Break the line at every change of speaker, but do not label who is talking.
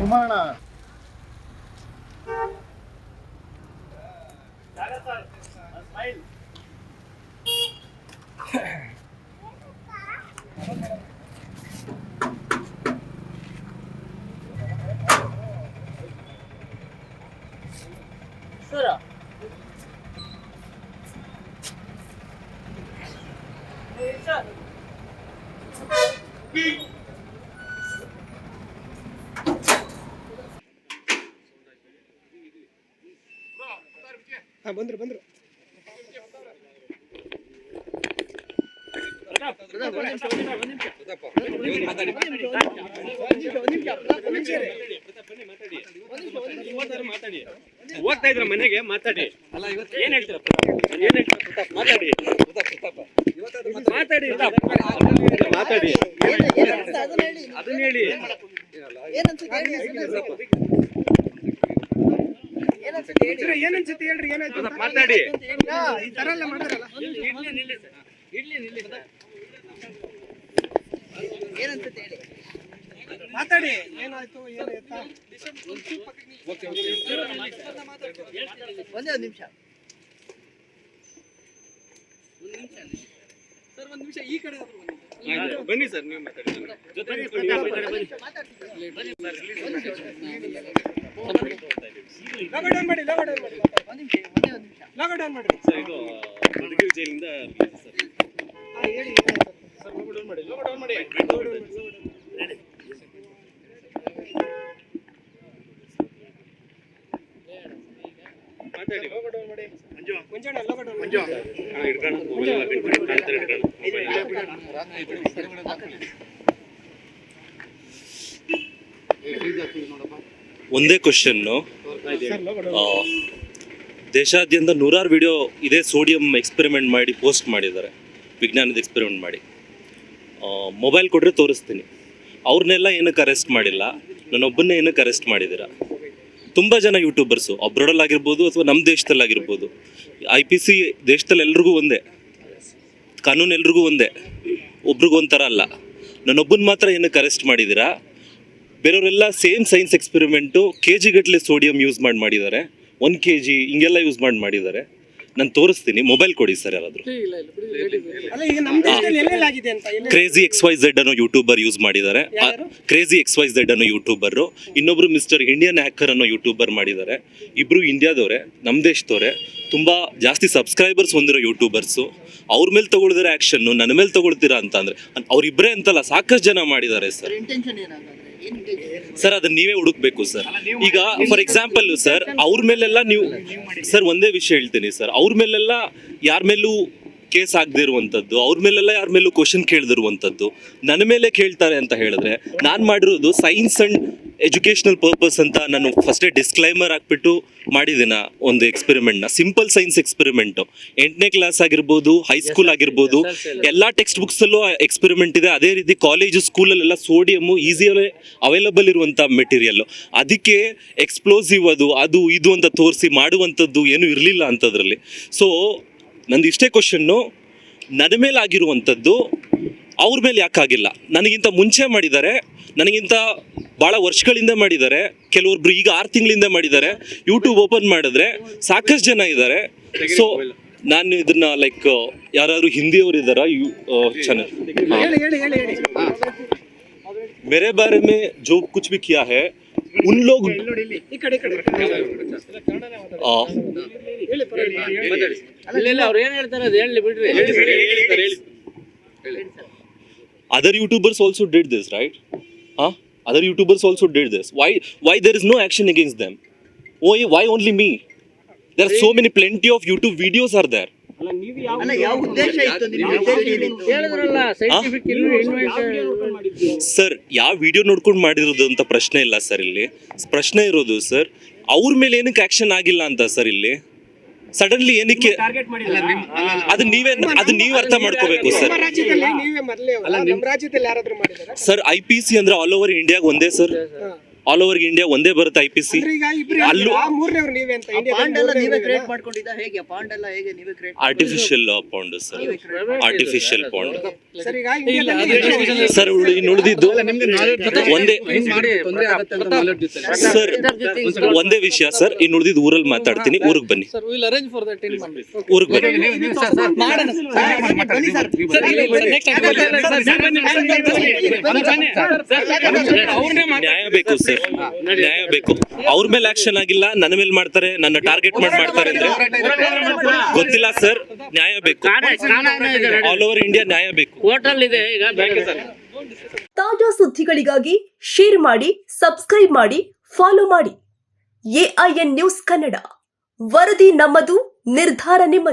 ಕುಮಾರಣ್ಣ
ಹಾ ಬಂದ್ರು ಬಂದ್ರು.
ಹೋಗ್ತಾ ಇದ್ರ ಮನೆಗೆ ಮಾತಾಡಿ. ಅಲ್ಲ ಇವತ್ತು ಏನ್ ಹೇಳ್ತೀರ ಮಾತಾಡಿ. ಮಾತಾಡಿ. ಮಾತಾಡಿ. ಅದನ್ನ ಹೇಳಿ.
ಏನ್ ಅನ್ಸುತ್ತೆ ಹೇಳ್ರಿ ಏನಾಯ್ತು?
ಮಾತಾಡಿ.
ಈ ತರ ಎಲ್ಲ ಮಾಡ್ತಾರಲ್ಲ. ಮಾತಾಡಿ. ಏನಾಯ್ತು ಏನು ಎತ್ತ?
ಒಂದೇ ಒಂದು ನಿಮಿಷ.
ಅಂದ್ರೆ ಸರ್ ಒಂದು ನಿಮಿಷ ಈ ಕಡೆ ಬನ್ನಿ. ಸರ್ ನೀವು ಮಾತಾಡಿ. ಜೊತೆ
ಲೋಗೋ ಡೌನ್ ಮಾಡಿ ಲೋಗೋ ಡೌನ್ ಮಾಡಿ?
ಒಂದು ನಿಮಿಷ ಒಂದೇ ಒಂದು ನಿಮಿಷ
ಲೋಗೋ ಡೌನ್ ಮಾಡಿ
ಸರ್ ಇದು ಮಧುಗಿರಿ ಜೈಲಿಂದ ಸರ್.
ಹಾ, ಹೇಳಿ
ಸರ್ ಮಾಡಿ ಲೋಗೋ ಡೌನ್ ಮಾಡಿ? ಮಾತಾಡಿ. ಮಾಡಿ
ಮುಂಜಾನೆ ಲೋಗೋ ಡೌನ್ ಮಾಡಿ
ಹಾ, ಮೊಬೈಲ್ ಎಲ್ಲ ಕಾಣ್ತಾರೆ ಹಿಡ್ಕೊಂಡು.
ಒಂದೇ ಕ್ವಶನ್ನು ದೇಶಾದ್ಯಂತ ನೂರಾರು ವಿಡಿಯೋ ಇದೇ ಸೋಡಿಯಂ ಎಕ್ಸ್ಪೆರಿಮೆಂಟ್ ಮಾಡಿ ಪೋಸ್ಟ್ ಮಾಡಿದ್ದಾರೆ. ವಿಜ್ಞಾನದ ಎಕ್ಸ್ಪೆರಿಮೆಂಟ್ ಮಾಡಿ. ಮೊಬೈಲ್ ಕೊಟ್ಟರೆ ತೋರಿಸ್ತೀನಿ. ಅವ್ರನ್ನೆಲ್ಲ ಏನಕ್ಕೆ ಅರೆಸ್ಟ್ ಮಾಡಿಲ್ಲ? ನನ್ನೊಬ್ಬನ್ನೇ ಏನಕ್ಕೆ ಅರೆಸ್ಟ್ ಮಾಡಿದ್ದೀರಾ? ತುಂಬ ಜನ ಯೂಟ್ಯೂಬರ್ಸು ಅಬ್ರಾಡಲ್ಲಾಗಿರ್ಬೋದು ಅಥವಾ ನಮ್ಮ ದೇಶದಲ್ಲಾಗಿರ್ಬೋದು ಐ ಪಿ ಸಿ ದೇಶದಲ್ಲಿ ಎಲ್ರಿಗೂ ಒಂದೇ. ಕಾನೂನು ಎಲ್ರಿಗೂ ಒಂದೇ. ಒಬ್ರಿಗೂ ಒಂಥರ ಅಲ್ಲ. ನನ್ನೊಬ್ಬನ ಮಾತ್ರ ಏನಕ್ಕೆ ಅರೆಸ್ಟ್ ಮಾಡಿದ್ದೀರಾ? ಬೇರೆಯವರೆಲ್ಲ ಸೇಮ್ ಸೈನ್ಸ್ ಎಕ್ಸ್ಪೆರಿಮೆಂಟು ಕೆ ಜಿಗಟ್ಟಲೆ ಸೋಡಿಯಂ ಯೂಸ್ ಮಾಡಿ ಮಾಡಿದ್ದಾರೆ. ಒನ್ ಕೆ ಜಿ ಹಿಂಗೆಲ್ಲ ಯೂಸ್ ಮಾಡಿ ಮಾಡಿದ್ದಾರೆ. ನಾನು ತೋರಿಸ್ತೀನಿ ಮೊಬೈಲ್ ಕೊಡಿ ಸರ್ ಯಾರಾದರೂ.
ಅಲ್ಲ ಈಗ ನಮ್ಮ ದೇಶದಲ್ಲಿ ಎಲ್ಲೆಲ್ಲಿ ಆಗಿದೆ ಅಂತ ಎಲ್ಲೆಲ್ಲಿ-
ಕ್ರೇಜಿ ಎಕ್ಸ್ ವೈ ಝೆಡ್ ಅನ್ನೋ ಯೂಟ್ಯೂಬರ್ ಯೂಸ್ ಮಾಡಿದ್ದಾರೆ? ಕ್ರೇಜಿ ಎಕ್ಸ್ ವೈ ಝೆಡ್ ಅನ್ನೋ ಯೂಟ್ಯೂಬರು ಇನ್ನೊಬ್ರು ಮಿಸ್ಟರ್ ಇಂಡಿಯನ್ ಹ್ಯಾಕರ್ ಅನ್ನೋ ಯೂಟ್ಯೂಬರ್ ಮಾಡಿದ್ದಾರೆ. ಇಬ್ರು ಇಂಡಿಯಾದವರೇ ನಮ್ಮ ದೇಶದವರೇ. ತುಂಬಾ ಜಾಸ್ತಿ ಸಬ್ಸ್ಕ್ರೈಬರ್ಸ್ ಹೊಂದಿರೋ ಯೂಟ್ಯೂಬರ್ಸು ಅವ್ರ ಮೇಲೆ ತಗೊಳ್ದಿರೋ ಆ್ಯಕ್ಷನ್ನು ನನ್ನ ಮೇಲೆ ತಗೊಳ್ತೀರಾ ಅಂತ ಅಂದರೆ ಅವ್ರಿಬ್ಬರೇ ಅಂತಲ್ಲ ಸಾಕಷ್ಟು ಜನ ಮಾಡಿದ್ದಾರೆ ಸರ್. ಸರ್, ಅದನ್ನ ನೀವೇ ಹುಡುಕ್ಬೇಕು ಸರ್. ಈಗ ಫಾರ್ ಎಕ್ಸಾಂಪಲ್ ಸರ್, ಅವ್ರ ಮೇಲೆಲ್ಲ ನೀವು ಸರ್, ಒಂದೇ ವಿಷಯ ಹೇಳ್ತೀನಿ ಸರ್. ಅವ್ರ ಮೇಲೆಲ್ಲ ಯಾರ ಮೇಲೂ ಕೇಸ್ ಆಗದೆ ಇರುವಂಥದ್ದು ಅವ್ರ ಮೇಲೆಲ್ಲ ಯಾರ ಮೇಲೂ ಕ್ವಶನ್ ಕೇಳದಿರುವಂಥದ್ದು ನನ್ನ ಮೇಲೆ ಕೇಳ್ತಾರೆ ಅಂತ ಹೇಳಿದ್ರೆ ನಾನು ಮಾಡಿರೋದು ಸೈನ್ಸ್ ಅಂಡ್ ಎಜುಕೇಷನಲ್ ಪರ್ಪಸ್ ಅಂತ ನಾನು ಫಸ್ಟೇ ಡಿಸ್ಕ್ಲೈಮರ್ ಹಾಕ್ಬಿಟ್ಟು ಮಾಡಿದ್ದೀನ ಒಂದು ಎಕ್ಸ್ಪೆರಿಮೆಂಟ್ನ ಸಿಂಪಲ್ ಸೈನ್ಸ್ ಎಕ್ಸ್ಪೆರಿಮೆಂಟು ಎಂಟನೇ ಕ್ಲಾಸ್ ಆಗಿರ್ಬೋದು ಹೈಸ್ಕೂಲ್ ಆಗಿರ್ಬೋದು ಎಲ್ಲ ಟೆಕ್ಸ್ಟ್ ಬುಕ್ಸಲ್ಲೂ ಎಕ್ಸ್ಪೆರಿಮೆಂಟ್ ಇದೆ. ಅದೇ ರೀತಿ ಕಾಲೇಜು ಸ್ಕೂಲಲ್ಲೆಲ್ಲ ಸೋಡಿಯಮ್ಮು ಈಸಿಯಲ್ಲೇ ಅವೈಲಬಲ್ ಇರುವಂಥ ಮೆಟೀರಿಯಲ್ಲು ಅದಕ್ಕೆ ಎಕ್ಸ್ಪ್ಲೋಸಿವ್ ಅದು ಅದು ಇದು ಅಂತ ತೋರಿಸಿ ಮಾಡುವಂಥದ್ದು ಏನೂ ಇರಲಿಲ್ಲ ಅಂಥದ್ರಲ್ಲಿ ಸೊ ನಂದು ಇಷ್ಟೇ ಕ್ವಶನ್ನು ನನ್ನ ಮೇಲೆ ಆಗಿರುವಂಥದ್ದು ಅವ್ರ ಮೇಲೆ ಯಾಕಾಗಿಲ್ಲ? ನನಗಿಂತ ಮುಂಚೆ ಮಾಡಿದ್ದಾರೆ ನನಗಿಂತ ಭಾಳ ವರ್ಷಗಳಿಂದ ಮಾಡಿದ್ದಾರೆ ಕೆಲವೊಬ್ರು ಈಗ ಆರು ತಿಂಗಳಿಂದ ಮಾಡಿದ್ದಾರೆ ಯೂಟ್ಯೂಬ್ ಓಪನ್ ಮಾಡಿದ್ರೆ ಸಾಕಷ್ಟು ಜನ ಇದ್ದಾರೆ ಸೊ ನಾನು ಇದನ್ನ ಲೈಕ್ ಯಾರಾದ್ರು ಹಿಂದಿಯವರು ಇದ್ದಾರಾ ಯು ಚಾನಲ್
ಹೇಳಿ ಹೇಳಿ ಹೇಳಿ ಹೇಳಿ
मेरे बारे में जो कुछ भी किया है उन लोग
ಇಲ್ಲಿ ನೋಡಿ ಇಲ್ಲಿ ಈ ಕಡೆ ಈ ಕಡೆ
other youtubers also did this why why there is no action against them why why only me there are so many plenty of youtube videos are there
sir ಯಾವ
ವಿಡಿಯೋ ನೋಡ್ಕೊಂಡು ಮಾಡಿರೋದು ಅಂತ ಪ್ರಶ್ನೆ ಇಲ್ಲ ಸರ್ ಇಲ್ಲಿ ಪ್ರಶ್ನೆ ಇರೋದು ಸರ್ ಅವ್ರ ಮೇಲೆ ಏನಕ್ಕೆ ಆಕ್ಷನ್ ಆಗಿಲ್ಲ ಅಂತ ಸರ್ ಇಲ್ಲಿ ಸಡನ್ಲಿ ಏನಕ್ಕೆ ಅದು ನೀವೇ ಅದು ನೀವು ಅರ್ಥ ಮಾಡ್ಕೋಬೇಕು ಸರ್.
ನಮ್ಮ ರಾಜ್ಯದಲ್ಲಿ ನೀವೇ ಮೊದಲೇ ನಮ್ಮ ರಾಜ್ಯದಲ್ಲಿ ಯಾರಾದ್ರೂ ಮಾಡಿದಾರ
ಸರ್ ಐ ಪಿ ಸಿ ಅಂದ್ರೆ ಆಲ್ ಓವರ್ ಇಂಡಿಯಾಗ ಒಂದೇ ಸರ್. ಆಲ್ ಓವರ್ ಇಂಡಿಯಾ ಒಂದೇ ಬರುತ್ತೆ ಐ ಪಿ ಸಿ ಅಲ್ಲೂ-
ಹೇಳ್ತೀರಾ, ಮೂರನೇವ್ರು ನೀವೇ ಅಂತ
ಆ ಪಾಂಡ್ ಎಲ್ಲ ನೀವೇ ಕ್ರಿಯೇಟ್ ಮಾಡ್ಕೊಂಡಿದ್ದ ಹೇಗೆ ಪಾಂಡ್ ಎಲ್ಲ ಹೇಗೆ ನೀವೇ
create artificial
pound sir artificial pound
sir ಇನ್ನು ಉಳಿದಿದ್ದು ಒಂದೇ ಸರ್ ಒಂದೇ ವಿಷಯ ಸರ್ ಇನ್ನು ಉಳಿದಿದ್ದು ಊರಲ್ಲಿ ಮಾತಾಡ್ತೀನಿ ಊರಿಗೆ ಬನ್ನಿ. ಊರಿಗೆ ಬನ್ನಿ. ನ್ಯಾಯ ಬೇಕು ಸರ್ ನ್ಯಾಯ ಬೇಕು. ಅವ್ರ ಮೇಲೆ ಆಕ್ಷನ್ ಆಗಿಲ್ಲ ನನ್ನ ಮೇಲೆ ಮಾಡ್ತಾರೆ ನನ್ನ ಟಾರ್ಗೆಟ್ ಮಾಡಿ ಮಾಡ್ತಾರೆ ಅಂದ್ರೆ ಗೊತ್ತಿಲ್ಲ ಸರ್ ನ್ಯಾಯ ಬೇಕು. ಆಲ್ ಓವರ್ ಇಂಡಿಯಾ ನ್ಯಾಯ ಬೇಕು.
ಹೋಟೆಲ್ ಇದೆ ಈಗ
ತಾಜಾ ಸುದ್ದಿಗಳಿಗಾಗಿ ಶೇರ್ ಮಾಡಿ ಸಬ್ಸ್ಕ್ರೈಬ್ ಮಾಡಿ ಫಾಲೋ ಮಾಡಿ. N news Kannada. ವರದಿ ನಮ್ಮದು ನಿರ್ಧಾರ ನಿಮ್ಮದು.